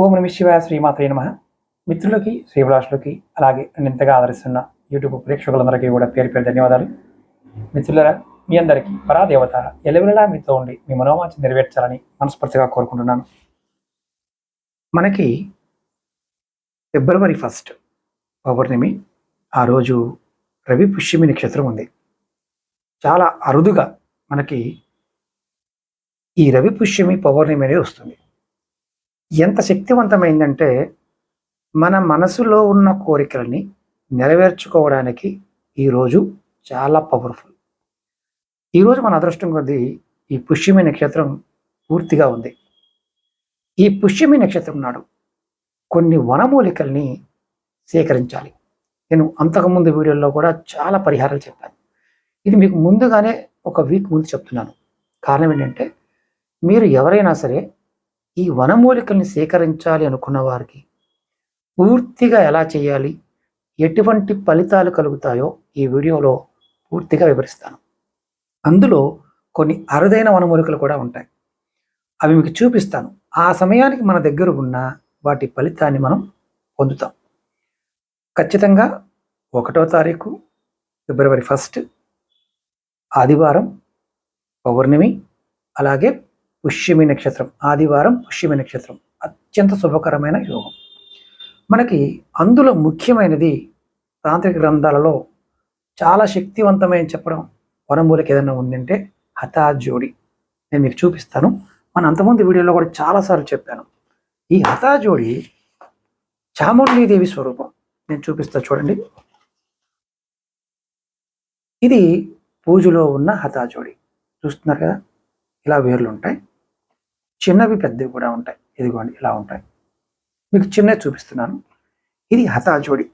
ఓం నమ శివాయ శ్రీమాత్రే నమ. మిత్రులకి శ్రీభిలాషులకి అలాగే నింతగా ఆదరిస్తున్న యూట్యూబ్ ప్రేక్షకులందరికీ కూడా పేరు పేరు ధన్యవాదాలు. మిత్రులరా మీ అందరికీ పరాదేవత ఎలవెలలా మీతో ఉండి మీ మనోవాంఛ నెరవేర్చాలని మనస్ఫూర్తిగా కోరుకుంటున్నాను. మనకి ఫిబ్రవరి ఫస్ట్ పౌర్ణమి ఆ రోజు రవి పుష్యమి నక్షత్రం ఉంది. చాలా అరుదుగా మనకి ఈ రవి పుష్యమి పౌర్ణమి అనేది వస్తుంది. ఎంత శక్తివంతమైందంటే మన మనసులో ఉన్న కోరికలని నెరవేర్చుకోవడానికి ఈరోజు చాలా పవర్ఫుల్ ఈరోజు మన అదృష్టం కొద్దీ ఈ పుష్యమి నక్షత్రం పూర్తిగా ఉంది. ఈ పుష్యమి నక్షత్రం నాడు కొన్ని వనమూలికల్ని సేకరించాలి. నేను అంతకుముందు వీడియోలో కూడా చాలా పరిహారాలు చెప్పాను. ఇది మీకు ముందుగానే ఒక వీక్ ముందు చెప్తున్నాను. కారణం ఏంటంటే మీరు ఎవరైనా సరే ఈ వనమూలికల్ని సేకరించాలి అనుకున్న వారికి పూర్తిగా ఎలా చేయాలి ఎటువంటి ఫలితాలు కలుగుతాయో ఈ వీడియోలో పూర్తిగా వివరిస్తాను. అందులో కొన్ని అరుదైన వనమూలికలు కూడా ఉంటాయి. అవి మీకు చూపిస్తాను. ఆ సమయానికి మన దగ్గర ఉన్న వాటి ఫలితాన్ని మనం పొందుతాం. ఖచ్చితంగా ఒకటో తారీఖు ఫిబ్రవరి ఫస్ట్ ఆదివారం పౌర్ణమి అలాగే పుష్యమి నక్షత్రం ఆదివారం పుష్యమి నక్షత్రం. అత్యంత శుభకరమైన యోగం. మనకి అందులో ముఖ్యమైనది తాంత్రిక గ్రంథాలలో చాలా శక్తివంతమైన చెప్పడం వనమూలకి ఏదైనా ఉందంటే హతాజోడి నేను మీకు చూపిస్తాను. మన అంతమంది వీడియోలో కూడా చాలాసార్లు చెప్పాను. ఈ హతాజోడి చాముండీదేవి స్వరూపం. నేను చూపిస్తా చూడండి. ఇది పూజలో ఉన్న హతాజోడి చూస్తున్నారు కదా? ఇలా వేర్లు ఉంటాయి. చిన్నవి పెద్దవి కూడా ఉంటాయి. ఇదిగోండి ఇలా ఉంటాయి. మీకు చిన్నవి చూపిస్తున్నాను. ఇది హతాజోడి.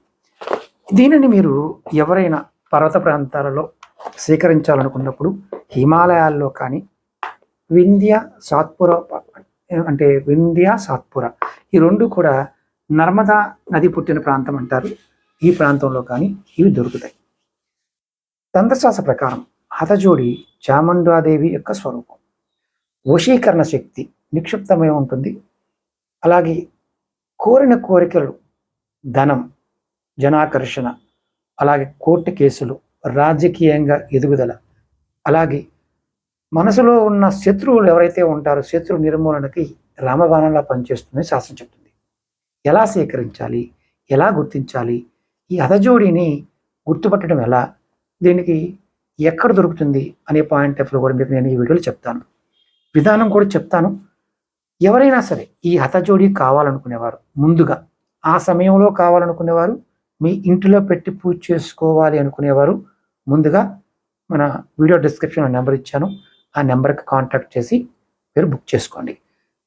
దీనిని మీరు ఎవరైనా పర్వత ప్రాంతాలలో సేకరించాలనుకున్నప్పుడు హిమాలయాల్లో కానీ వింధ్య సాత్పుర అంటే వింధ్య సాత్పుర ఈ రెండు కూడా నర్మదా నది పుట్టిన ప్రాంతం అంటారు. ఈ ప్రాంతంలో కానీ ఇవి దొరుకుతాయి. తంత్రశాస్త్ర ప్రకారం హతజోడి చాముండాదేవి యొక్క స్వరూపం. వశీకరణ శక్తి నిక్షిప్తమై ఉంటుంది. అలాగే కోరిన కోరికలు ధనం జనాకర్షణ అలాగే కోర్టు కేసులు రాజకీయంగా ఎదుగుదల అలాగే మనసులో ఉన్న శత్రువులు ఎవరైతే ఉంటారో శత్రు నిర్మూలనకి రామబాణంలా పనిచేస్తుందని శాస్త్రం చెప్తుంది. ఎలా సేకరించాలి? ఎలా గుర్తించాలి? ఈ అధజోడిని గుర్తుపట్టడం ఎలా? దీనికి ఎక్కడ దొరుకుతుంది? అనే పాయింట్ ఆఫ్ కూడా మీకు నేను ఈ వీడియోలో చెప్తాను. విధానం కూడా చెప్తాను. ఎవరైనా సరే ఈ హతజోడి కావాలనుకునేవారు ముందుగా ఆ సమయంలో కావాలనుకునేవారు మీ ఇంటిలో పెట్టి పూజ చేసుకోవాలి అనుకునేవారు ముందుగా మన వీడియో డిస్క్రిప్షన్లో నెంబర్ ఇచ్చాను. ఆ నెంబర్కి కాంటాక్ట్ చేసి మీరు బుక్ చేసుకోండి.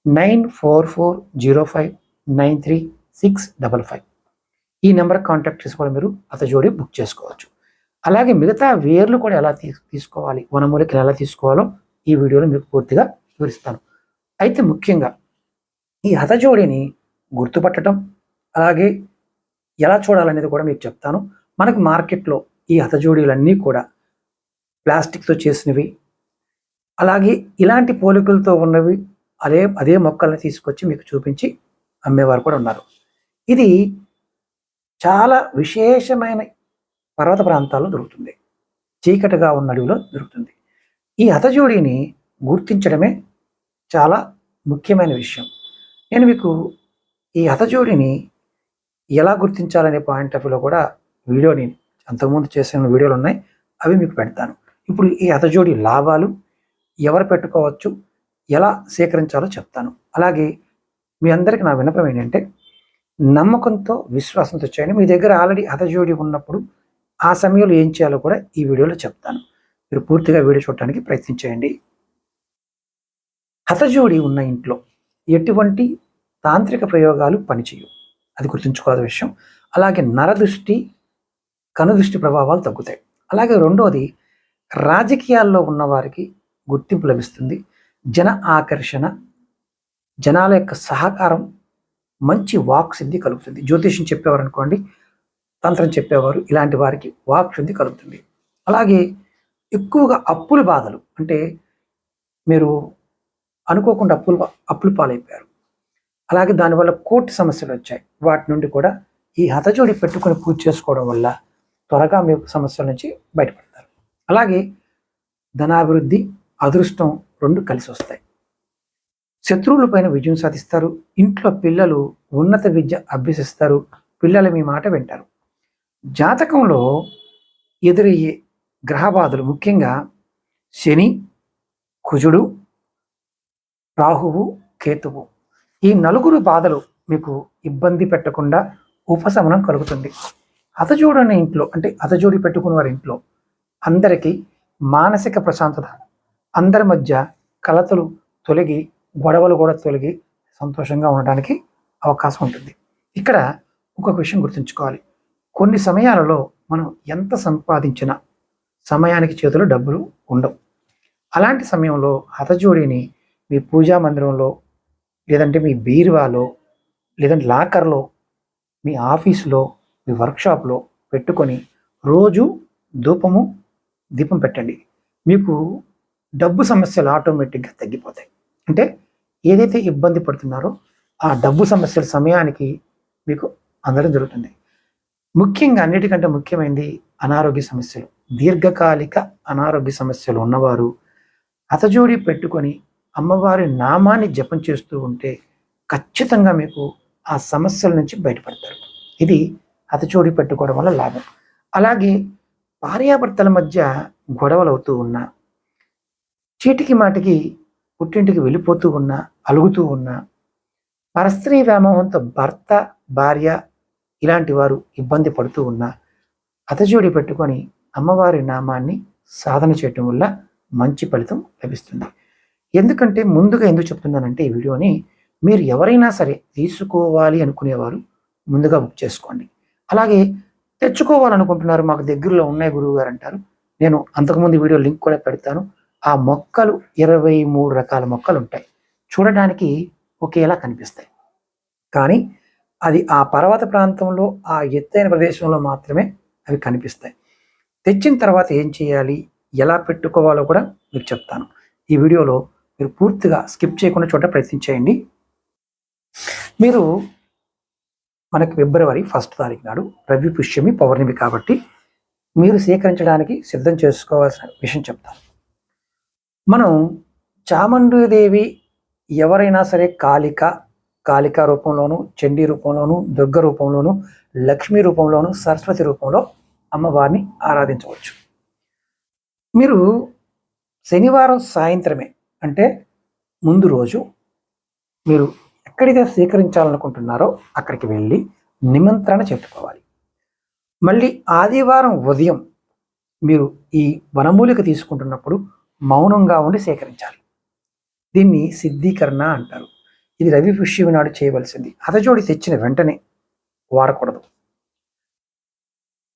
Nine four four zero five nine three six double five. ఈ నెంబర్కి కాంటాక్ట్ చేసి కూడా మీరు అతజోడి బుక్ చేసుకోవచ్చు. అలాగే మిగతా వేర్లు కూడా ఎలా తీసుకోవాలి వనమూలికలు ఎలా తీసుకోవాలో ఈ వీడియోలో మీకు పూర్తిగా వివరిస్తాను. అయితే ముఖ్యంగా ఈ హతజోడిని గుర్తుపట్టడం అలాగే ఎలా చూడాలనేది కూడా మీకు చెప్తాను. మనకు మార్కెట్లో ఈ హతజోడీలన్నీ కూడా ప్లాస్టిక్తో చేసినవి అలాగే ఇలాంటి పోలికలతో ఉన్నవి అదే అదే మొక్కల్ని తీసుకొచ్చి మీకు చూపించి అమ్మేవారు కూడా ఉన్నారు. ఇది చాలా విశేషమైన పర్వత ప్రాంతాల్లో దొరుకుతుంది. చీకటిగా ఉన్న అడవిలో దొరుకుతుంది. ఈ హతజోడిని గుర్తించడమే చాలా ముఖ్యమైన విషయం. నేను మీకు ఈ హతజోడిని ఎలా గుర్తించాలనే పాయింట్ ఆఫ్ వ్యూలో కూడా వీడియోని అంతకుముందు చేసిన వీడియోలు ఉన్నాయి. అవి మీకు పెడతాను. ఇప్పుడు ఈ హతజోడి లాభాలు ఎవరు పెట్టుకోవచ్చు ఎలా సేకరించాలో చెప్తాను. అలాగే మీ అందరికి నా విన్నపం ఏంటంటే నమ్మకంతో విశ్వాసంతో చేయండి. మీ దగ్గర ఆల్రెడీ హతజోడి ఉన్నప్పుడు ఆ సమయంలో ఏం చేయాలో కూడా ఈ వీడియోలో చెప్తాను. మీరు పూర్తిగా వీడియో చూడటానికి ప్రయత్నించేయండి. హతజోడి ఉన్న ఇంట్లో ఎటువంటి తాంత్రిక ప్రయోగాలు పనిచేయవు. అది గుర్తుంచుకోవాల్సిన విషయం. అలాగే నరదృష్టి కనుదృష్టి ప్రభావాలు తగ్గుతాయి. అలాగే రెండోది రాజకీయాల్లో ఉన్నవారికి గుర్తింపు లభిస్తుంది. జన ఆకర్షణ జనాల యొక్క సహకారం మంచి వాక్ సిద్ధి కలుగుతుంది. జ్యోతిషం చెప్పేవారు అనుకోండి తంత్రం చెప్పేవారు ఇలాంటి వారికి వాక్ శుద్ధి కలుగుతుంది. అలాగే ఎక్కువగా అప్పుల బాధలు. అంటే మీరు అనుకోకుండా అప్పులు అప్పులు పాలైపోయారు. అలాగే దానివల్ల కోర్టు సమస్యలు వచ్చాయి. వాటి నుండి కూడా ఈ హతజోడి పెట్టుకుని పూజ చేసుకోవడం వల్ల త్వరగా మీ సమస్యల నుంచి బయటపడతారు. అలాగే సమస్యల నుంచి బయటపడతారు అలాగే ధనాభివృద్ధి అదృష్టం రెండు కలిసి వస్తాయి. శత్రువుల పైన విజయం సాధిస్తారు. ఇంట్లో పిల్లలు ఉన్నత విద్య అభ్యసిస్తారు. పిల్లలు మీ మాట వింటారు. జాతకంలో ఎదురయ్యే గ్రహబాధలు. ముఖ్యంగా శని కుజుడు రాహువు కేతువు. ఈ నలుగురు బాధలు మీకు ఇబ్బంది పెట్టకుండా ఉపశమనం కలుగుతుంది. హతజోడని ఇంట్లో అంటే అతజోడి పెట్టుకున్న వారి ఇంట్లో అందరికీ మానసిక ప్రశాంతత అందరి మధ్య కలతలు తొలగి గొడవలు కూడా తొలగి సంతోషంగా ఉండడానికి అవకాశం ఉంటుంది. ఇక్కడ ఇంకొక విషయం గుర్తుంచుకోవాలి. కొన్ని సమయాలలో మనం ఎంత సంపాదించినా సమయానికి చేతిలో డబ్బులు ఉండవు. అలాంటి సమయంలో హతజోడిని మీ పూజా మందిరంలో లేదంటే మీ బీరువాలో లేదంటే లాకర్లో మీ ఆఫీసులో మీ వర్క్షాప్లో పెట్టుకొని రోజు ధూపము దీపం పెట్టండి. మీకు డబ్బు సమస్యలు ఆటోమేటిక్గా తగ్గిపోతాయి. అంటే ఏదైతే ఇబ్బంది పడుతున్నారో ఆ డబ్బు సమస్యల సమయానికి మీకు అందడం జరుగుతుంది. ముఖ్యంగా అన్నిటికంటే ముఖ్యమైనది అనారోగ్య సమస్యలు. దీర్ఘకాలిక అనారోగ్య సమస్యలు ఉన్నవారు అతజోడి పెట్టుకొని అమ్మవారి నామాన్ని జపం చేస్తూ ఉంటే ఖచ్చితంగా మీకు ఆ సమస్యల నుంచి బయటపడతారు. ఇది హతచోడి పెట్టుకోవడం వల్ల లాభం. అలాగే భార్యాభర్తల మధ్య గొడవలు అవుతూ ఉన్నా చీటికి మాటికి పుట్టింటికి వెళ్ళిపోతూ ఉన్నా అలుగుతూ ఉన్నా పరస్త్రీ వ్యామోహంతో భర్త భార్య ఇలాంటి వారు ఇబ్బంది పడుతూ ఉన్నా అతజోడి పెట్టుకొని అమ్మవారి నామాన్ని సాధన చేయటం వల్ల మంచి ఫలితం లభిస్తుంది. ఎందుకంటే ముందుగా ఎందుకు చెప్తున్నానంటే ఈ వీడియోని మీరు ఎవరైనా సరే తీసుకోవాలి అనుకునేవారు ముందుగా బుక్ చేసుకోండి. అలాగే తెచ్చుకోవాలనుకుంటున్నారు మాకు దగ్గరలో ఉన్నాయి గురువు గారు అంటారు. నేను అంతకుముందు వీడియో లింక్ కూడా పెడతాను. ఆ మొక్కలు ఇరవై మూడు రకాల మొక్కలు ఉంటాయి. చూడడానికి ఒకేలా కనిపిస్తాయి. కానీ అది ఆ పర్వత ప్రాంతంలో ఆ ఎత్తైన ప్రదేశంలో మాత్రమే అవి కనిపిస్తాయి. తెచ్చిన తర్వాత ఏం చేయాలి? ఎలా పెట్టుకోవాలో కూడా మీకు చెప్తాను. ఈ వీడియోలో మీరు పూర్తిగా స్కిప్ చేయకుండా చూడ ప్రయత్నించేయండి. మీరు మనకి ఫిబ్రవరి ఫస్ట్ తారీఖు నాడు రవి పుష్యమి పౌర్ణమి కాబట్టి మీరు సేకరించడానికి సిద్ధం చేసుకోవాల్సిన విషయం చెప్తాను. మనం చాముండీదేవి ఎవరైనా సరే కాళిక కాళికా రూపంలోను చండీ రూపంలోను దుర్గ రూపంలోను లక్ష్మీ రూపంలోను సరస్వతి రూపంలో అమ్మవారిని ఆరాధించవచ్చు. మీరు శనివారం సాయంత్రమే అంటే ముందు రోజు మీరు ఎక్కడైతే స్వీకరించాలనుకుంటున్నారో అక్కడికి వెళ్ళి నిమంత్రణ చెప్పుకోవాలి. మళ్ళీ ఆదివారం ఉదయం మీరు ఈ వనమూలిక తీసుకుంటున్నప్పుడు మౌనంగా ఉండి సేకరించాలి. దీన్ని సిద్ధీకరణ అంటారు. ఇది రవి పుష్యమి నాడు చేయవలసింది. అతజోడి తెచ్చిన వెంటనే వాడకూడదు.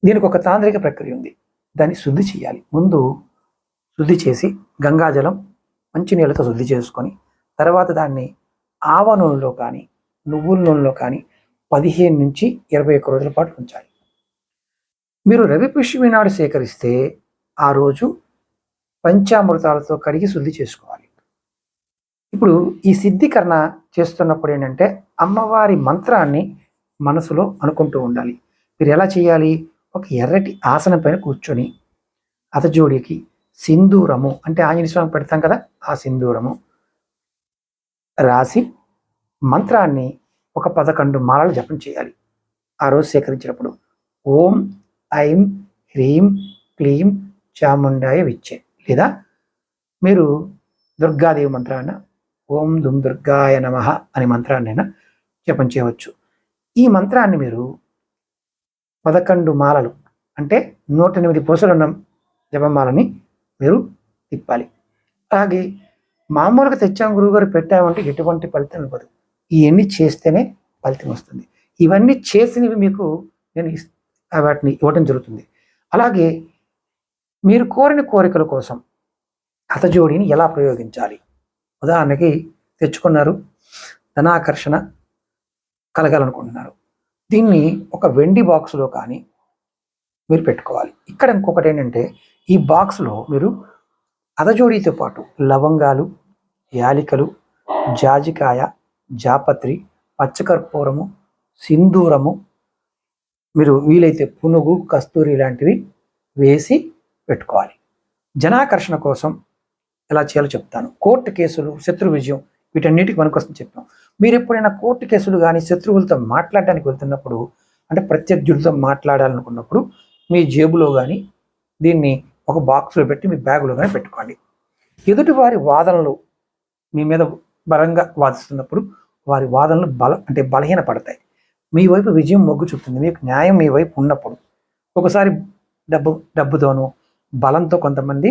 దీనికి ఒక తాంత్రిక ప్రక్రియ ఉంది. దాన్ని శుద్ధి చేయాలి. ముందు శుద్ధి చేసి గంగాజలం మంచి నీళ్ళతో శుద్ధి చేసుకొని తర్వాత దాన్ని ఆవ నూనెలో కానీ నువ్వుల నూనెలో కానీ పదిహేను నుంచి ఇరవై ఒక్క రోజుల పాటు ఉంచాలి. మీరు రవి పుష్యమి నాడు సేకరిస్తే ఆ రోజు పంచామృతాలతో కడిగి శుద్ధి చేసుకోవాలి. ఇప్పుడు ఈ సిద్ధీకరణ చేస్తున్నప్పుడు ఏంటంటే అమ్మవారి మంత్రాన్ని మనసులో అనుకుంటూ ఉండాలి. మీరు ఎలా చేయాలి? ఒక ఎర్రటి ఆసనం పైన కూర్చొని అతజోడికి సింధూరము అంటే ఆంజనేయ స్వామి పెడతాం కదా ఆ సింధూరము రాసి మంత్రాన్ని ఒక పదకొండు మాలలు జపం చేయాలి. ఆ రోజు సేకరించినప్పుడు ఓం ఐం హ్రీం క్లీం చాముండాయ విచ్చే. లేదా మీరు దుర్గాదేవి మంత్రాన్న ఓం దుమ్ దుర్గాయ నమ అనే మంత్రాన్నైనా జపం చేయవచ్చు. ఈ మంత్రాన్ని మీరు పదకొండు మాలలు అంటే నూట ఎనిమిది పూసలున్న జపమాలని మీరు తిప్పాలి. అలాగే మామూలుగా తెచ్చాం గురువుగారు పెట్టామంటే ఎటువంటి ఫలితం ఇవ్వదు. ఇవన్నీ చేస్తేనే ఫలితం వస్తుంది. ఇవన్నీ చేసినవి మీకు నేను వాటిని ఇవ్వడం జరుగుతుంది. అలాగే మీరు కోరిన కోరికల కోసం హతజోడిని ఎలా ప్రయోగించాలి? ఉదాహరణకి తెచ్చుకున్నారు ధనాకర్షణ కలగాలనుకుంటున్నారు. దీన్ని ఒక వెండి బాక్స్లో కానీ మీరు పెట్టుకోవాలి. ఇక్కడ ఇంకొకటి ఏంటంటే ఈ బాక్స్లో మీరు అదజోడితో పాటు లవంగాలు యాలికలు జాజికాయ జాపత్రి పచ్చకర్పూరము సింధూరము మీరు వీలైతే పునుగు కస్తూరి లాంటివి వేసి పెట్టుకోవాలి. జనాకర్షణ కోసం ఎలా చేయాలో చెప్తాను. కోర్టు కేసులు శత్రు విజయం వీటన్నిటికి మనకోసం చెప్తాం మీరు ఎప్పుడైనా కోర్టు కేసులు కానీ శత్రువులతో మాట్లాడడానికి వెళ్తున్నప్పుడు అంటే ప్రత్యర్థులతో మాట్లాడాలనుకున్నప్పుడు మీ జేబులో కానీ దీన్ని ఒక బాక్స్లో పెట్టి మీ బ్యాగులో కానీ పెట్టుకోండి. ఎదుటి వారి వాదనలు మీ మీద బలంగా వాదిస్తున్నప్పుడు వారి వాదనలు బల అంటే బలహీన పడతాయి మీ వైపు విజయం మొగ్గు చూపుతుంది. మీకు న్యాయం మీ వైపు ఉన్నప్పుడు ఒకసారి డబ్బు డబ్బుతోనూ బలంతో కొంతమంది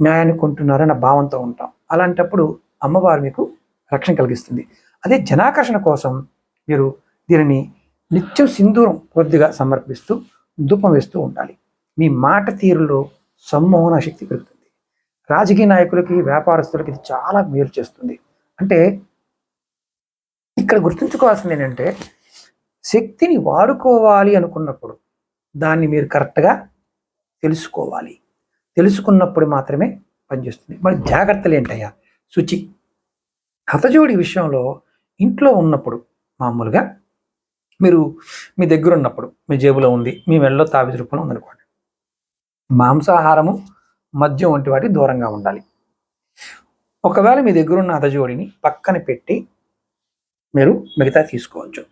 న్యాయాన్ని కొంటున్నారన్న భావంతో ఉంటాం. అలాంటప్పుడు అమ్మవారు మీకు రక్షణ కలిగిస్తుంది. అదే జనాకర్షణ కోసం మీరు దీనిని నిత్యం సింధూరం కొద్దిగా సమర్పిస్తూ ధూపం వేస్తూ ఉండాలి. మీ మాట తీరులో సమ్మోహన శక్తి పెరుగుతుంది. రాజకీయ నాయకులకి వ్యాపారస్తులకి ఇది చాలా మేలు చేస్తుంది. అంటే ఇక్కడ గుర్తుంచుకోవాల్సింది ఏంటంటే శక్తిని వాడుకోవాలి అనుకున్నప్పుడు దాన్ని మీరు కరెక్ట్గా తెలుసుకోవాలి. తెలుసుకున్నప్పుడు మాత్రమే పనిచేస్తుంది. మరి జాగ్రత్తలు ఏంటయ్యా? శుచి హతజోడి విషయంలో ఇంట్లో ఉన్నప్పుడు మామూలుగా మీరు మీ దగ్గర ఉన్నప్పుడు మీ జేబులో ఉంది మీ మెడలో తావిజ రూపంలో ఉందనుకోండి. మాంసాహారము మద్యం వంటి వాటి దూరంగా ఉండాలి. ఒకవేళ మీ దగ్గర ఉన్న హతజోడిని పక్కన పెట్టి మీరు మిగతా తీసుకోవచ్చు.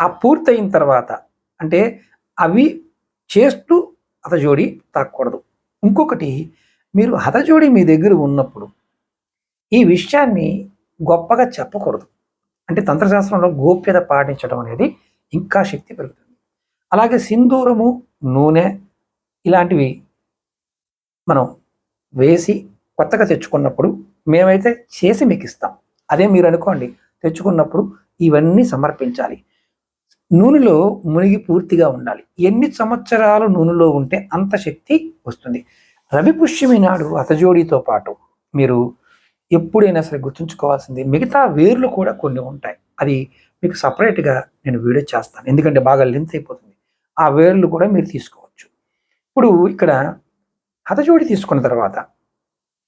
ఆ పూర్తయిన తర్వాత అంటే అవి చేస్తూ హతజోడి తాకూడదు. ఇంకొకటి మీరు హతజోడి మీ దగ్గర ఉన్నప్పుడు ఈ విషయాన్ని గొప్పగా చెప్పకూడదు. అంటే తంత్రశాస్త్రంలో గోప్యత పాటించడం అనేది ఇంకా శక్తి పెరుగుతుంది. అలాగే సింధూరము నూనె ఇలాంటివి మనం వేసి కొత్తగా తెచ్చుకున్నప్పుడు మేమైతే చేసి మీకు ఇస్తాం అదే మీరు అనుకోండి తెచ్చుకున్నప్పుడు ఇవన్నీ సమర్పించాలి. నూనెలో మునిగి పూర్తిగా ఉండాలి. ఎన్ని సంవత్సరాలు నూనెలో ఉంటే అంత శక్తి వస్తుంది. రవి పుష్యమి నాడు అతజోడితో పాటు మీరు ఎప్పుడైనా సరే గుర్తుంచుకోవాల్సింది మిగతా వేర్లు కూడా కొన్ని ఉంటాయి. అది మీకు సపరేట్గా నేను వీడియో చేస్తాను. ఎందుకంటే బాగా లెంత్ అయిపోతుంది. ఆ వేర్లు కూడా మీరు తీసుకోవచ్చు. ఇప్పుడు ఇక్కడ హతజోడి తీసుకున్న తర్వాత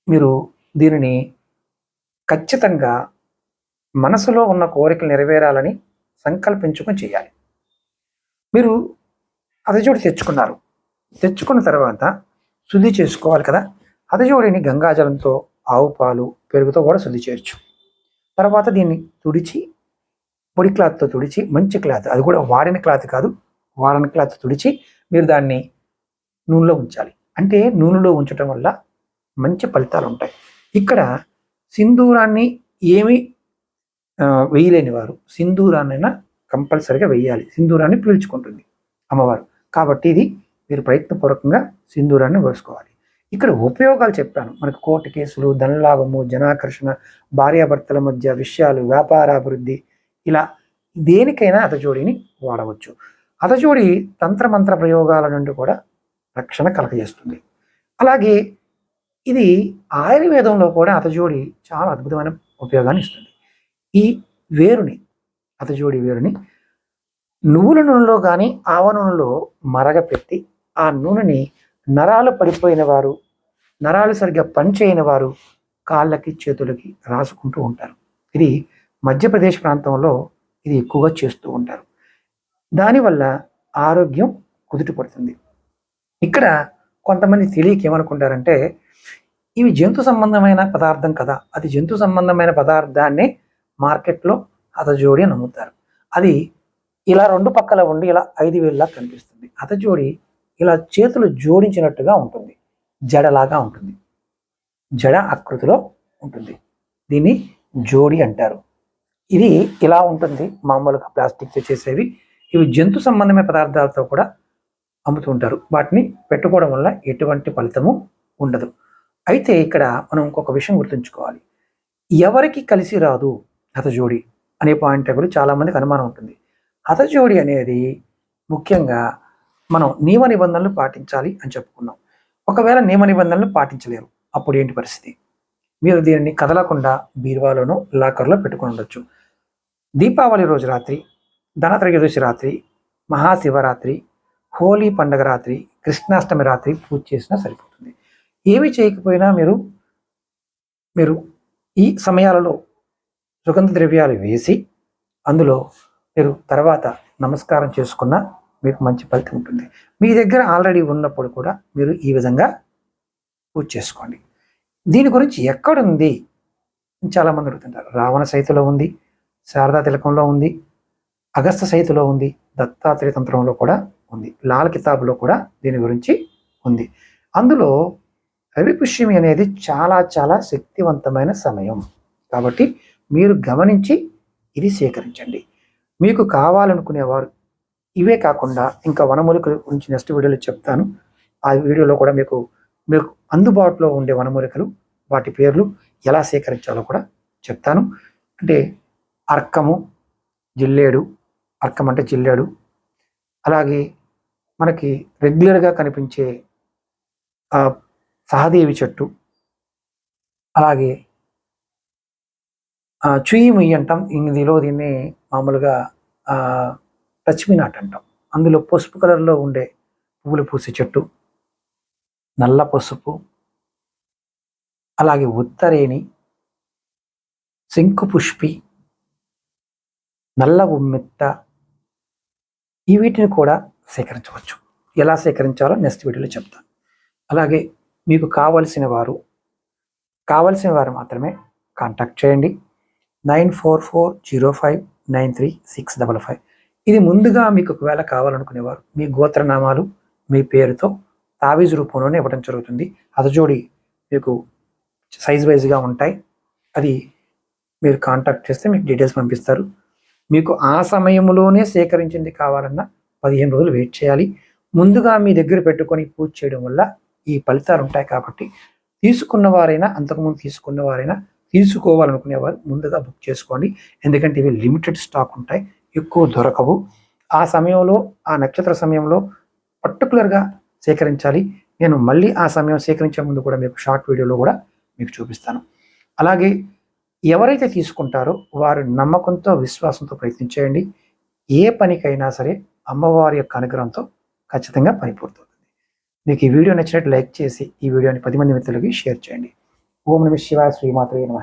మీరు దీనిని ఖచ్చితంగా మనసులో ఉన్న కోరికలు నెరవేరాలని సంకల్పించుకొని చేయాలి. మీరు హతజోడి తెచ్చుకున్నారు. తెచ్చుకున్న తర్వాత శుద్ధి చేసుకోవాలి కదా? హతజోడిని గంగాజలంతో ఆవు పాలు పెరుగుతో కూడా శుద్ధి చేయొచ్చు. తర్వాత దీన్ని తుడిచి పొడి క్లాత్తో తుడిచి మంచి క్లాత్ అది కూడా వాడిన క్లాత్ కాదు వాడని క్లాత్ తుడిచి మీరు దాన్ని నూనెలో ఉంచాలి. అంటే నూనెలో ఉంచడం వల్ల మంచి ఫలితాలు ఉంటాయి. ఇక్కడ సింధూరాన్ని ఏమి వేయలేని వారు సింధూరాన్నైనా కంపల్సరిగా వేయాలి. సింధూరాన్ని పీల్చుకుంటుంది అమ్మవారు. కాబట్టి ఇది మీరు ప్రయత్నపూర్వకంగా సింధూరాన్ని వేసుకోవాలి. ఇక్కడ ఉపయోగాలు చెప్పాను. మనకు కోర్టు కేసులు ధనలాభము జనాకర్షణ భార్యాభర్తల మధ్య విషయాలు వ్యాపారాభివృద్ధి ఇలా దేనికైనా అతజోడిని వాడవచ్చు. అతజోడి తంత్రమంత్ర ప్రయోగాల నుండి కూడా రక్షణ కలగజేస్తుంది. అలాగే ఇది ఆయుర్వేదంలో కూడా అతజోడి చాలా అద్భుతమైన ఉపయోగాన్ని ఇస్తుంది. ఈ వేరుని అతజోడి వేరుని నువ్వుల నూనెలో కానీ ఆవ నూనెలో మరగపెట్టి ఆ నూనెని నరాలు పడిపోయిన వారు నరాలు సరిగ్గా పనిచేయని వారు కాళ్ళకి చేతులకి రాసుకుంటూ ఉంటారు. ఇది మధ్యప్రదేశ్ ప్రాంతంలో ఇది ఎక్కువగా చేస్తూ ఉంటారు. దానివల్ల ఆరోగ్యం కుదుటపడుతుంది. ఇక్కడ కొంతమంది తెలియక ఏమనుకుంటారంటే ఇవి జంతు సంబంధమైన పదార్థం కదా అది జంతు సంబంధమైన పదార్థాన్ని మార్కెట్లో హతజోడి అని అమ్ముతారు అది ఇలా రెండు పక్కల ఉండి ఇలా ఐదు వేలులా కనిపిస్తుంది. అతజోడి ఇలా చేతులు జోడించినట్టుగా ఉంటుంది. జడలాగా ఉంటుంది. జడ ఆకృతిలో ఉంటుంది. దీన్ని జోడి అంటారు. ఇది ఇలా ఉంటుంది. మామూలుగా ప్లాస్టిక్తో చేసేవి. ఇవి జంతు సంబంధమైన పదార్థాలతో కూడా అమ్ముతూ ఉంటారు. వాటిని పెట్టుకోవడం వల్ల ఎటువంటి ఫలితము ఉండదు. అయితే ఇక్కడ మనం ఇంకొక విషయం గుర్తుంచుకోవాలి. ఎవరికి కలిసి రాదు హతజోడి అనే పాయింట్ గురించి చాలామందికి అనుమానం ఉంటుంది. హతజోడి అనేది ముఖ్యంగా మనం నియమ నిబంధనలు పాటించాలి అని చెప్పుకున్నాం. ఒకవేళ నియమ నిబంధనలు పాటించలేరు అప్పుడు ఏంటి పరిస్థితి? మీరు దీనిని కదలకుండా బీరువాలోనో లాకర్లో పెట్టుకుని ఉండొచ్చు. దీపావళి రోజు రాత్రి ధనత్రయోదశి రాత్రి మహాశివరాత్రి హోలీ పండగ రాత్రి కృష్ణాష్టమి రాత్రి పూజ చేసినా సరిపోతుంది. ఏమి చేయకపోయినా మీరు మీరు ఈ సమయాలలో సుగంధ ద్రవ్యాలు వేసి అందులో మీరు తర్వాత నమస్కారం చేసుకున్న మీకు మంచి ఫలితం ఉంటుంది. మీ దగ్గర ఆల్రెడీ ఉన్నప్పుడు కూడా మీరు ఈ విధంగా పూజ చేసుకోండి. దీని గురించి ఎక్కడుంది? చాలామంది అడుగుతుంటారు. రావణ సైతులో ఉంది శారదా తిలకంలో ఉంది అగస్త సైతులో ఉంది దత్తాత్రేయ తంత్రంలో కూడా ఉంది లాల్ కితాబ్లో కూడా దీని గురించి ఉంది. అందులో రవి పుష్యమి అనేది చాలా చాలా శక్తివంతమైన సమయం. కాబట్టి మీరు గమనించి ఇది సేకరించండి. మీకు కావాలనుకునేవారు ఇవే కాకుండా ఇంకా వనమూలికల గురించి నెక్స్ట్ వీడియోలో చెప్తాను. ఆ వీడియోలో కూడా మీకు మీకు అందుబాటులో ఉండే వనమూలికలు వాటి పేర్లు ఎలా సేకరించాలో కూడా చెప్తాను. అంటే అర్కము జిల్లేడు అర్కం అంటే జిల్లేడు. అలాగే మనకి రెగ్యులర్గా కనిపించే సహదేవి చెట్టు. అలాగే చుయ్యి ముయ్యి అంటాం. ఇందులో దీన్ని మామూలుగా టచ్ మీ నాట్ అంటాం. అందులో పసుపు కలర్లో ఉండే పువ్వులు పూసే చెట్టు నల్ల పసుపు అలాగే ఉత్తరేణి శంకు పుష్పి నల్ల ఉమ్మెత్త ఈ వీటిని కూడా సేకరించవచ్చు. ఎలా సేకరించాలో నెక్స్ట్ వీడియోలో చెప్తాను. అలాగే మీకు కావలసిన వారు కావలసిన వారు మాత్రమే కాంటాక్ట్ చేయండి. Nine four four zero five nine three six double five. ఇది ముందుగా మీకు ఒకవేళ కావాలనుకునేవారు మీ గోత్రనామాలు మీ పేరుతో తావీజ్ రూపంలోనే ఇవ్వడం జరుగుతుంది. అదజోడి మీకు సైజ్ వైజ్గా ఉంటాయి. అది మీరు కాంటాక్ట్ చేస్తే మీకు డీటెయిల్స్ పంపిస్తారు. మీకు ఆ సమయంలోనే సేకరించింది కావాలన్నా పదిహేను రోజులు వెయిట్ చేయాలి. ముందుగా మీ దగ్గర పెట్టుకొని పూజ చేయడం వల్ల ఈ ఫలితాలు ఉంటాయి కాబట్టి తీసుకున్న వారైనా అంతకుముందు తీసుకున్న వారైనా తీసుకోవాలనుకునేవారు ముందుగా బుక్ చేసుకోండి. ఎందుకంటే ఇవి లిమిటెడ్ స్టాక్ ఉంటాయి. ఎక్కువ దొరకవు. ఆ సమయంలో ఆ నక్షత్ర సమయంలో పర్టికులర్గా సేకరించాలి. నేను మళ్ళీ ఆ సమయం సేకరించే ముందు కూడా మీకు షార్ట్ వీడియోలో కూడా మీకు చూపిస్తాను. అలాగే ఎవరైతే తీసుకుంటారో వారు నమ్మకంతో విశ్వాసంతో ప్రయత్నించేయండి ఏ పనికైనా సరే అమ్మవారి యొక్క అనుగ్రహంతో ఖచ్చితంగా పని పూర్తవుతుంది మీకు ఈ వీడియో నచ్చినట్టు లైక్ చేసి ఈ వీడియోని పది మంది మిత్రులకి షేర్ చేయండి. ఓం నమ శివ శ్రీమాత్రే నమ.